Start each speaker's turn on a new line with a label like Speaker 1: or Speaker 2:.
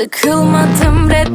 Speaker 1: Sıkılmadım redde